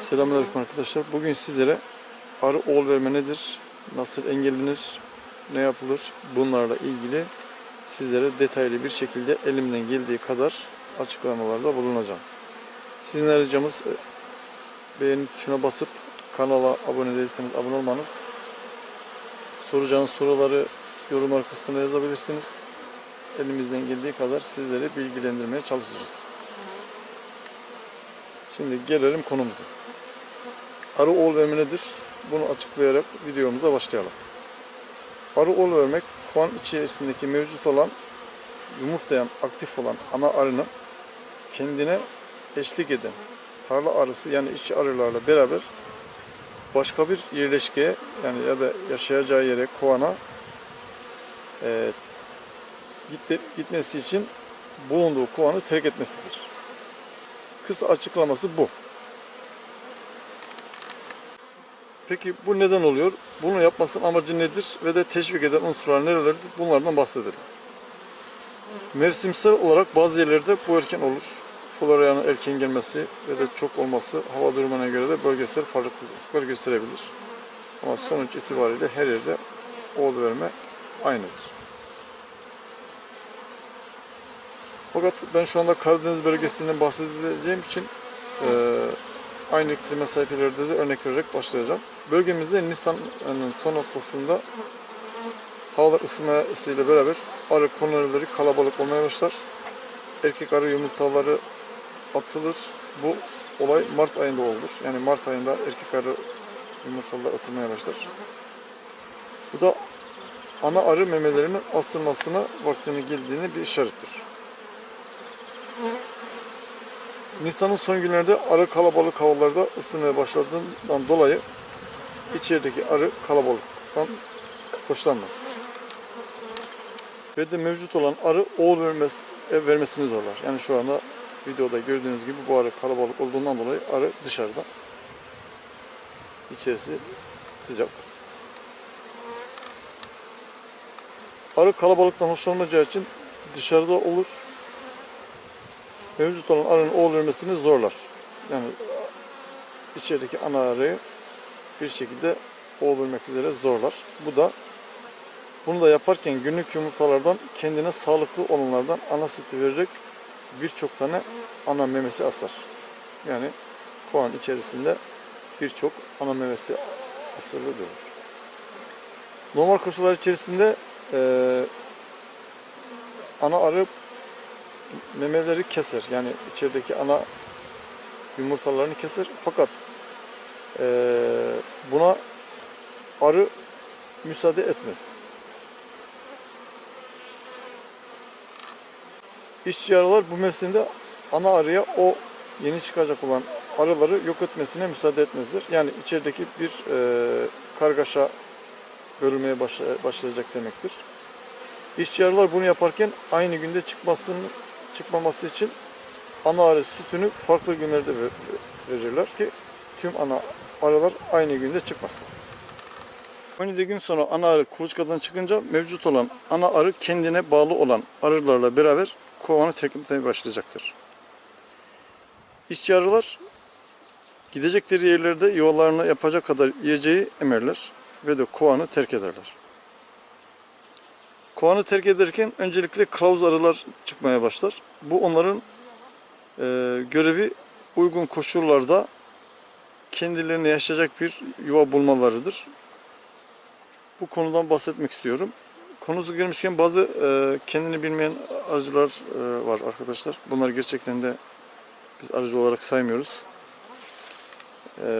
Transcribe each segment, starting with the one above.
Selamünaleyküm arkadaşlar. Bugün sizlere arı oğul verme nedir, nasıl engellenir, ne yapılır bunlarla ilgili sizlere detaylı bir şekilde elimden geldiği kadar açıklamalarda bulunacağım. Sizin ricamız e, beğeni tuşuna basıp kanala abone değilseniz abone olmanız. Soracağınız soruları yorumlar kısmına yazabilirsiniz. Elimizden geldiği kadar sizleri bilgilendirmeye çalışırız. Şimdi gelelim konumuza. Arı oğul verme nedir? Bunu açıklayarak videomuza başlayalım. Arı oğul vermek kovan içerisindeki mevcut olan yumurtlayan aktif olan ana arının kendine eşlik eden tarla arısı yani işçi arılarla beraber başka bir yerleşkeye yani ya da yaşayacağı yere kovana e, gitmesi için bulunduğu kovanı terk etmesidir. Kısa açıklaması bu. Peki bu neden oluyor? Bunu yapmasının amacı nedir ve de teşvik eden unsurlar nerelerdir? Bunlardan bahsedelim. Mevsimsel olarak bazı yerlerde bu erken olur. Florya'nın erken gelmesi ve de çok olması hava durumuna göre de bölgesel farklılıklar gösterebilir. Ama sonuç itibariyle her yerde oğul verme aynıdır. Fakat ben şu anda Karadeniz bölgesinden bahsedeceğim için eee aynı iklim mesafelerde de örnek vererek başlayacağım. Bölgemizde Nisan'ın son haftasında havalar ısınmasıyla beraber arı kolonileri kalabalık olmaya başlar. Erkek arı yumurtaları atılır. Bu olay Mart ayında olur. Yani Mart ayında erkek arı yumurtalar atılmaya başlar. Bu da ana arı memelerinin asılmasına vaktinin geldiğini bir işarettir. Nisan'ın son günlerde arı kalabalık havalarda ısınmaya başladığından dolayı içerideki arı kalabalıktan hoşlanmaz. Ve de mevcut olan arı oğul vermesi, e, vermesini zorlar. Yani şu anda videoda gördüğünüz gibi bu arı kalabalık olduğundan dolayı arı dışarıda. İçerisi sıcak. Arı kalabalıktan hoşlanmayacağı için dışarıda olur mevcut olan arının oğul vermesini zorlar. Yani içerideki ana arıyı bir şekilde oğul vermek üzere zorlar. Bu da bunu da yaparken günlük yumurtalardan kendine sağlıklı olanlardan ana sütü vererek birçok tane ana memesi asar. Yani kovan içerisinde birçok ana memesi asılı durur. Normal koşullar içerisinde eee ana arı memeleri keser. Yani içerideki ana yumurtalarını keser. Fakat eee, buna arı müsaade etmez. İşçi arılar bu mevsimde ana arıya o yeni çıkacak olan arıları yok etmesine müsaade etmezler. Yani içerideki bir eee, kargaşa görülmeye başla- başlayacak demektir. İşçi arılar bunu yaparken aynı günde çıkmasını çıkmaması için ana arı sütünü farklı günlerde ver- verirler ki tüm ana arılar aynı günde çıkmasın. 17 gün sonra ana arı kuluçkadan çıkınca mevcut olan ana arı kendine bağlı olan arılarla beraber kovanı terk etmeye başlayacaktır. İşçi arılar gidecekleri yerlerde yuvalarını yapacak kadar yiyeceği emerler ve de kovanı terk ederler. Kovanı terk ederken öncelikle kılavuz arılar çıkmaya başlar. Bu onların e, görevi uygun koşullarda kendilerine yaşayacak bir yuva bulmalarıdır. Bu konudan bahsetmek istiyorum. Konusu girmişken bazı e, kendini bilmeyen arıcılar e, var arkadaşlar. Bunlar gerçekten de biz arıcı olarak saymıyoruz. E,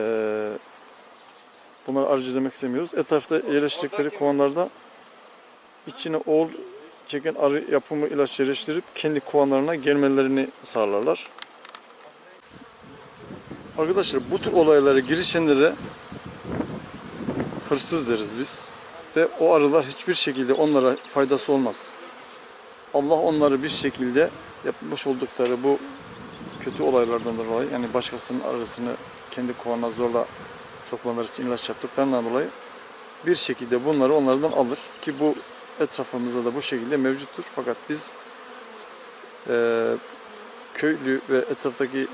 bunlar arıcı demek istemiyoruz. Etrafta yerleştirdikleri kovanlarda içine oğul çeken arı yapımı ilaç yerleştirip kendi kovanlarına gelmelerini sağlarlar. Arkadaşlar bu tür olaylara girişenlere hırsız deriz biz. Ve o arılar hiçbir şekilde onlara faydası olmaz. Allah onları bir şekilde yapmış oldukları bu kötü olaylardan dolayı yani başkasının arısını kendi kovanına zorla sokmaları için ilaç yaptıklarından dolayı bir şekilde bunları onlardan alır ki bu etrafımızda da bu şekilde mevcuttur. Fakat biz e, köylü ve etraftaki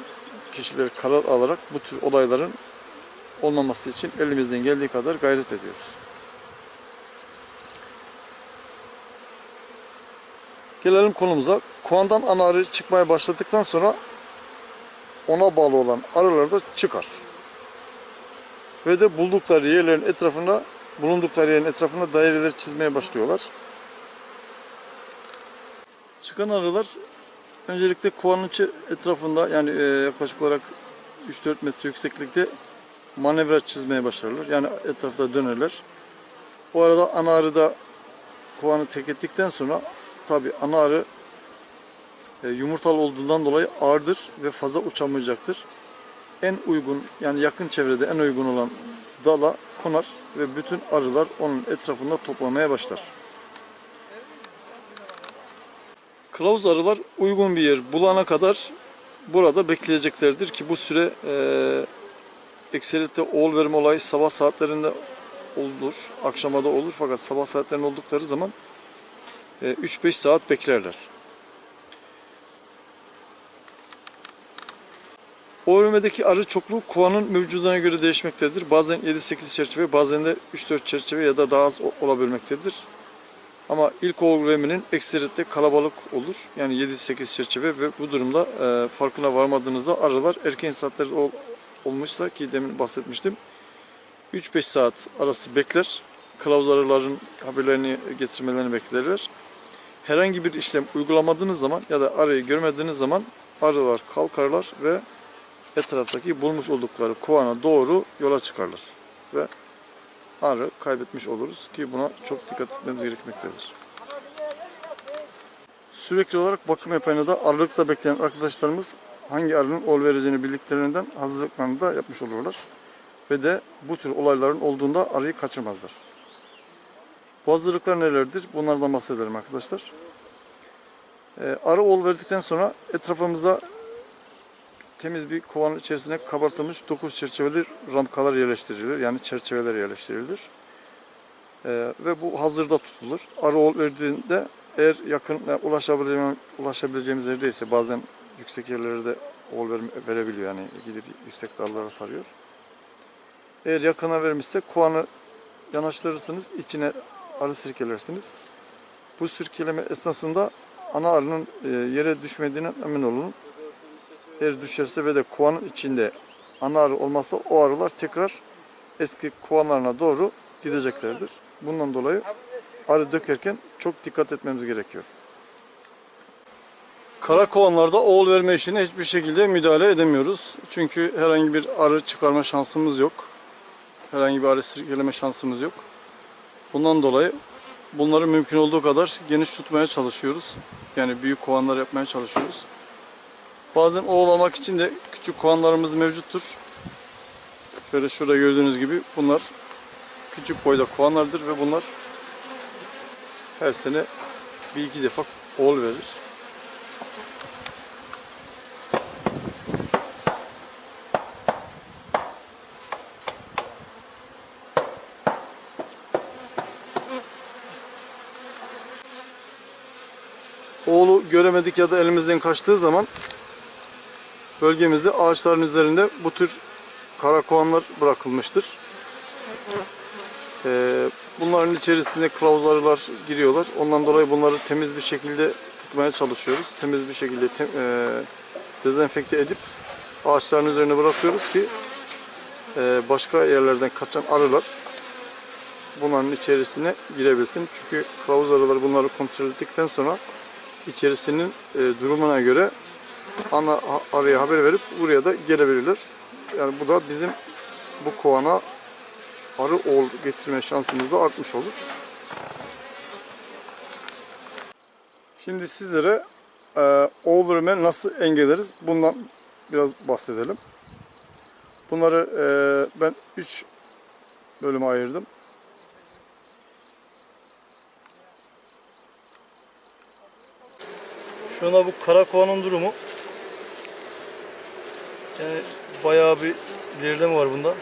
kişiler karar alarak bu tür olayların olmaması için elimizden geldiği kadar gayret ediyoruz. Gelelim konumuza. Kovandan ana arı çıkmaya başladıktan sonra ona bağlı olan arılar da çıkar. Ve de buldukları yerlerin etrafına, bulundukları yerin etrafına daireler çizmeye başlıyorlar. Çıkan arılar öncelikle kovanın etrafında yani e, yaklaşık olarak 3-4 metre yükseklikte manevra çizmeye başlarlar. Yani etrafta dönerler. Bu arada ana arı da kovanı tek ettikten sonra tabi ana arı e, yumurtalı olduğundan dolayı ağırdır ve fazla uçamayacaktır. En uygun yani yakın çevrede en uygun olan dala konar ve bütün arılar onun etrafında toplamaya başlar. Kılavuz arılar uygun bir yer bulana kadar burada bekleyeceklerdir ki bu süre e, ekseriyetle oğul verme olayı sabah saatlerinde olur, akşama olur fakat sabah saatlerinde oldukları zaman e, 3-5 saat beklerler. ORM'deki arı çokluğu kovanın mevcuduna göre değişmektedir. Bazen 7-8 çerçeve, bazen de 3-4 çerçeve ya da daha az olabilmektedir. Ama ilk ORM'nin ekseriyetle kalabalık olur. Yani 7-8 çerçeve ve bu durumda e, farkına varmadığınızda arılar erken saatlerde ol- olmuşsa ki demin bahsetmiştim. 3-5 saat arası bekler. Kılavuz arıların haberlerini getirmelerini beklerler. Herhangi bir işlem uygulamadığınız zaman ya da arıyı görmediğiniz zaman arılar kalkarlar ve etraftaki bulmuş oldukları kovana doğru yola çıkarlar. Ve arı kaybetmiş oluruz ki buna çok dikkat etmemiz gerekmektedir. Sürekli olarak bakım yapanı da arılıkta bekleyen arkadaşlarımız hangi arının ol vereceğini bildiklerinden hazırlıklarını da yapmış olurlar. Ve de bu tür olayların olduğunda arıyı kaçırmazlar. Bu hazırlıklar nelerdir? Bunlardan bahsedelim arkadaşlar. Ee, arı ol verdikten sonra etrafımıza temiz bir kovanın içerisine kabartılmış 9 çerçeveli ramkalar yerleştirilir. Yani çerçeveler yerleştirilir. Ee, ve bu hazırda tutulur. Arı ol verdiğinde eğer yakın e, ulaşabileceğimiz, ulaşabileceğimiz yerdeyse bazen yüksek yerlere de ol ver- verebiliyor. Yani gidip yüksek dallara sarıyor. Eğer yakına vermişse kovanı yanaştırırsınız. içine arı sirkelersiniz. Bu sirkeleme esnasında ana arının e, yere düşmediğine emin olun. Eğer düşerse ve de kovanın içinde ana arı olmazsa o arılar tekrar eski kovanlarına doğru gideceklerdir. Bundan dolayı arı dökerken çok dikkat etmemiz gerekiyor. Kara kovanlarda oğul verme işine hiçbir şekilde müdahale edemiyoruz. Çünkü herhangi bir arı çıkarma şansımız yok. Herhangi bir arı sirkeleme şansımız yok. Bundan dolayı bunları mümkün olduğu kadar geniş tutmaya çalışıyoruz. Yani büyük kovanlar yapmaya çalışıyoruz. Bazen oğlamak için de küçük kovanlarımız mevcuttur. Şöyle şurada gördüğünüz gibi bunlar küçük boyda kovanlardır ve bunlar her sene bir iki defa oğul verir. Oğlu göremedik ya da elimizden kaçtığı zaman bölgemizde ağaçların üzerinde bu tür karakovanlar bırakılmıştır. Ee, bunların içerisine kılavuz arılar giriyorlar. Ondan dolayı bunları temiz bir şekilde tutmaya çalışıyoruz. Temiz bir şekilde tem- e, dezenfekte edip ağaçların üzerine bırakıyoruz ki e, başka yerlerden kaçan arılar bunların içerisine girebilsin. Çünkü kılavuz arılar bunları kontrol ettikten sonra içerisinin e, durumuna göre ana arıya haber verip buraya da gelebilirler. Yani bu da bizim bu kovana arı oğul getirme şansımız da artmış olur. Şimdi sizlere e, oğul verme nasıl engelleriz bundan biraz bahsedelim. Bunları e, ben 3 bölüme ayırdım. Şu anda bu kara kovanın durumu yani bayağı bir ilerleme var bunda.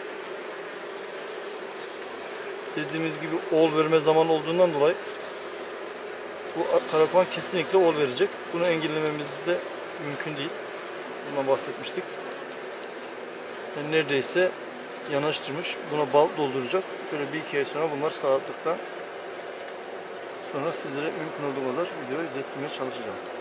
Dediğimiz gibi oğul verme zamanı olduğundan dolayı bu kara kovan kesinlikle oğul verecek. Bunu engellememiz de mümkün değil. Bundan bahsetmiştik. Yani neredeyse yanaştırmış. Buna bal dolduracak. Şöyle bir iki ay sonra bunlar sağlıklıktan sonra sizlere mümkün olduğu kadar videoyu izletmeye çalışacağım.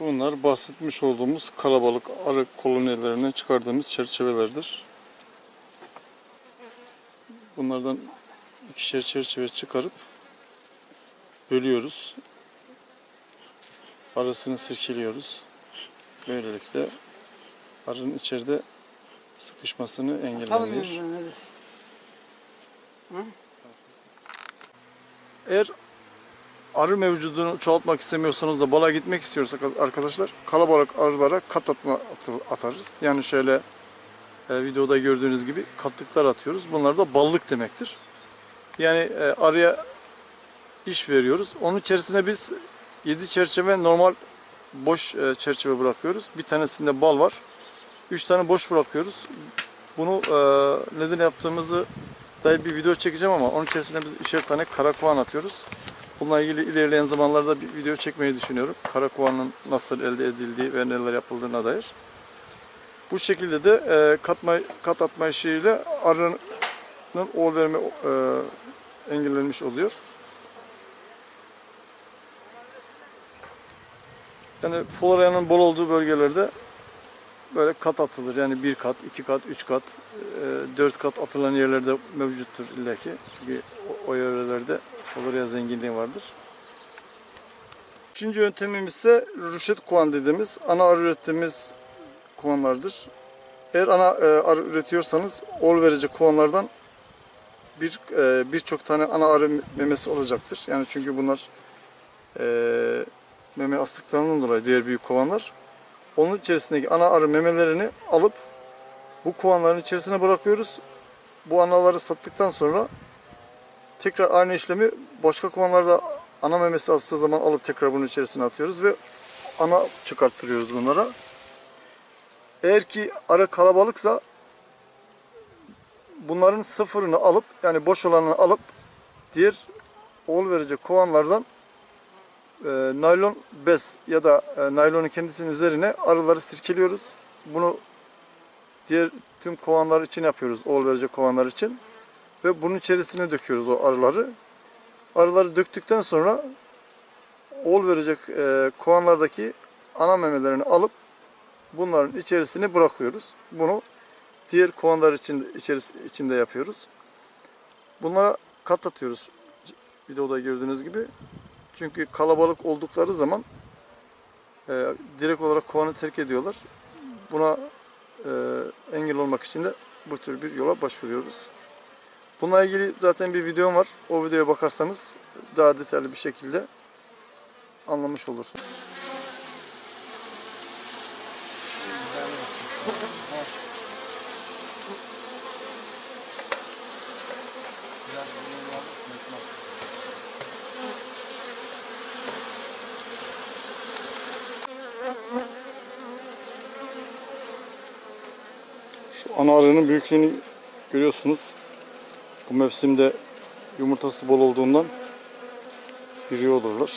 Bunlar bahsetmiş olduğumuz kalabalık arı kolonilerinden çıkardığımız çerçevelerdir. Bunlardan ikişer çerçeve çıkarıp bölüyoruz. Arasını sirkeliyoruz. Böylelikle arının içeride sıkışmasını. Tanımıyorum ben evet. Eğer arı mevcudunu çoğaltmak istemiyorsanız da bala gitmek istiyorsak arkadaşlar kalabalık arılara kat atma atarız. Yani şöyle e, videoda gördüğünüz gibi katlıklar atıyoruz. Bunlar da ballık demektir. Yani e, arıya iş veriyoruz. Onun içerisine biz 7 çerçeve normal boş e, çerçeve bırakıyoruz. Bir tanesinde bal var. 3 tane boş bırakıyoruz. Bunu e, neden yaptığımızı dair bir video çekeceğim ama onun içerisine biz üçer tane karakoğan atıyoruz. Bununla ilgili ilerleyen zamanlarda bir video çekmeyi düşünüyorum. Karakoğanın nasıl elde edildiği ve neler yapıldığına dair. Bu şekilde de e, katma, kat atma işiyle arının oğul verme e, engellenmiş oluyor. Yani floranın bol olduğu bölgelerde böyle kat atılır. Yani bir kat, iki kat, üç kat, e, dört kat atılan yerlerde mevcuttur illaki. Çünkü o, o yerlerde florya zenginliği vardır. Üçüncü yöntemimiz ise rüşet kovan dediğimiz ana arı ürettiğimiz kovanlardır. Eğer ana e, arı üretiyorsanız ol verecek kovanlardan bir e, birçok tane ana arı memesi olacaktır. Yani çünkü bunlar e, meme astıklarından dolayı diğer büyük kovanlar onun içerisindeki ana arı memelerini alıp bu kovanların içerisine bırakıyoruz. Bu anaları sattıktan sonra tekrar aynı işlemi başka kovanlarda ana memesi astığı zaman alıp tekrar bunun içerisine atıyoruz ve ana çıkarttırıyoruz bunlara. Eğer ki arı kalabalıksa bunların sıfırını alıp yani boş olanını alıp diğer oğul verecek kovanlardan e, naylon bez ya da e, naylonun kendisinin üzerine arıları sirkeliyoruz. Bunu diğer tüm kovanlar için yapıyoruz. Oğul verecek kovanlar için. Ve bunun içerisine döküyoruz o arıları. Arıları döktükten sonra oğul verecek e, kovanlardaki ana memelerini alıp bunların içerisine bırakıyoruz. Bunu diğer kovanlar için, içeris, içinde yapıyoruz. Bunlara kat atıyoruz. Videoda gördüğünüz gibi. Çünkü kalabalık oldukları zaman e, direkt olarak kovanı terk ediyorlar. Buna e, engel olmak için de bu tür bir yola başvuruyoruz. Bununla ilgili zaten bir videom var. O videoya bakarsanız daha detaylı bir şekilde anlamış olursunuz. Şu ana arının büyüklüğünü görüyorsunuz. Bu mevsimde yumurtası bol olduğundan iri olurlar.